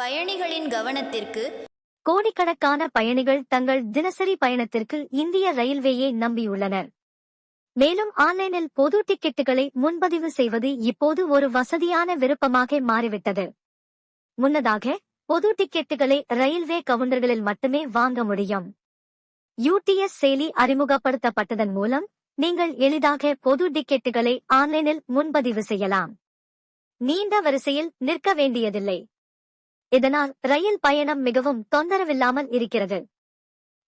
பயணிகளின் கவனத்திற்கு கோடிக்கணக்கான பயணிகள் தங்கள் தினசரி பயணத்திற்கு இந்திய ரயில்வேயை நம்பியுள்ளனர். மேலும் ஆன்லைனில் பொது டிக்கெட்டுகளை முன்பதிவு செய்வது இப்போது ஒரு வசதியான விருப்பமாக மாறிவிட்டது. முன்னதாக பொது டிக்கெட்டுகளை ரயில்வே கவுண்டர்களில் மட்டுமே வாங்க முடியும். யூடிஎஸ் செயலி அறிமுகப்படுத்தப்பட்டதன் மூலம் நீங்கள் எளிதாக பொது டிக்கெட்டுகளை ஆன்லைனில் முன்பதிவு செய்யலாம். நீண்ட வரிசையில் நிற்க வேண்டியதில்லை. இதனால் ரயில் பயணம் மிகவும் தொந்தரவில்லாமல் இருக்கிறது.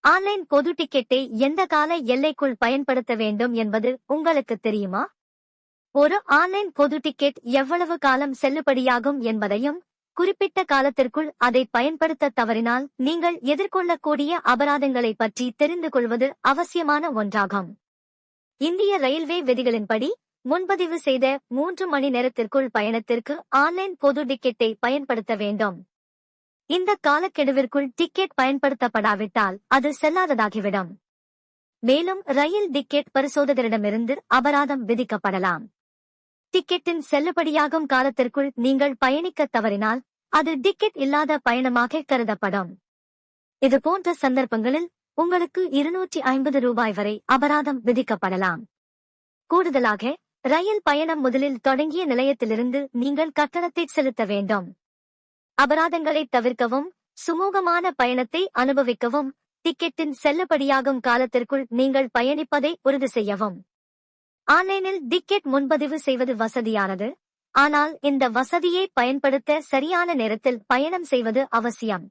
ஆன்லைன் பொது டிக்கெட்டை எந்த கால எல்லைக்குள் பயன்படுத்த வேண்டும் என்பது உங்களுக்கு தெரியுமா? ஒரு ஆன்லைன் பொது டிக்கெட் எவ்வளவு காலம் செல்லுபடியாகும் என்பதையும் குறிப்பிட்ட காலத்திற்குள் அதை பயன்படுத்த தவறினால் நீங்கள் எதிர்கொள்ளக்கூடிய அபராதங்களை பற்றி தெரிந்து கொள்வது அவசியமான ஒன்றாகும். இந்திய ரயில்வே விதிகளின்படி முன்பதிவு செய்த மூன்று மணி நேரத்திற்குள் பயணத்திற்கு ஆன்லைன் பொது டிக்கெட்டை பயன்படுத்த வேண்டும். இந்த காலக்கெடுவிற்குள் டிக்கெட் பயன்படுத்தப்படாவிட்டால் அது செல்லாததாகிவிடும். மேலும் ரயில் டிக்கெட் பரிசோதகரிடமிருந்து அபராதம் விதிக்கப்படலாம். டிக்கெட்டின் செல்லுபடியாகும் காலத்திற்குள் நீங்கள் பயணிக்க தவறினால் அது டிக்கெட் இல்லாத பயணமாக கருதப்படும். இது போன்ற சந்தர்ப்பங்களில் உங்களுக்கு இருநூற்றி ஐம்பது ரூபாய் வரை அபராதம் விதிக்கப்படலாம். கூடுதலாக ரயில் பயணம் முதலில் தொடங்கிய நிலையத்திலிருந்து நீங்கள் கட்டணத்தை செலுத்த வேண்டும். அபராதங்களை தவிர்க்கவும் சுமூகமான பயணத்தை அனுபவிக்கவும் டிக்கெட்டின் செல்லுபடியாகும் காலத்திற்குள் நீங்கள் பயணிப்பதை உறுதி செய்யவும். ஆன்லைனில் டிக்கெட் முன்பதிவு செய்வது வசதியானது. ஆனால் இந்த வசதியை பயன்படுத்த சரியான நேரத்தில் பயணம் செய்வது அவசியம்.